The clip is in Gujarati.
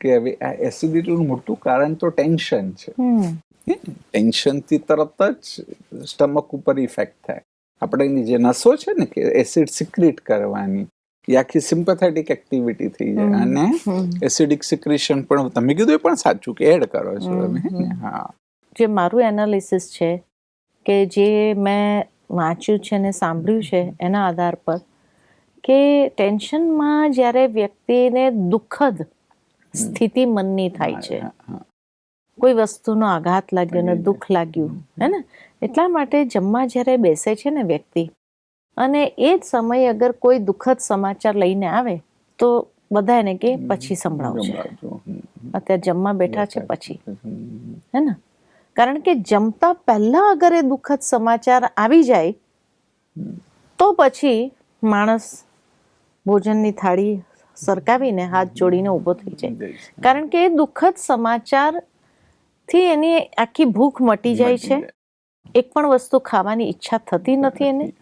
કે હવે આ એસિડિટીનું મોટું કારણ તો ટેન્શન છે. ટેન્શનથી તરત જ સ્ટમક ઉપર ઇફેક્ટ થાય. આપણે એની જે નસો છે ને કે એસિડ સિક્રિટ કરવાની એ આખી સિમ્પથેટિક એક્ટિવિટી થઈ જાય. અને એસિડિક સિક્રેશન પણ તમે કીધું એ પણ સાચું કે એડ કરો છો તમે હા જે મારું એનાલિસિસ છે કે જે મેં વાંચ્યું છે ને સાંભળ્યું છે એના આધાર પર કે ટેન્શનમાં જ્યારે વ્યક્તિને દુઃખદ સ્થિતિ મનની થાય છે. કોઈ વસ્તુનો આઘાત લાગ્યો ને દુઃખ લાગ્યું હે ને? એટલા માટે જમવા જ્યારે બેસે છે ને વ્યક્તિ અને એ જ સમયે અગર કોઈ દુઃખદ સમાચાર લઈને આવે તો બધા એને કે પછી સંભળાવશે. અત્યારે જમવા બેઠા છે પછી. હે ને? કારણ કે જમતા પહેલા અગર એ દુઃખદ સમાચાર આવી જાય તો પછી માણસ ભોજનની થાળી સરકાવીને હાથ જોડીને ઊભો થઈ જાય. કારણ કે એ દુઃખદ સમાચારથી એની આખી ભૂખ મટી જાય છે. એક પણ વસ્તુ ખાવાની ઈચ્છા થતી નથી એને.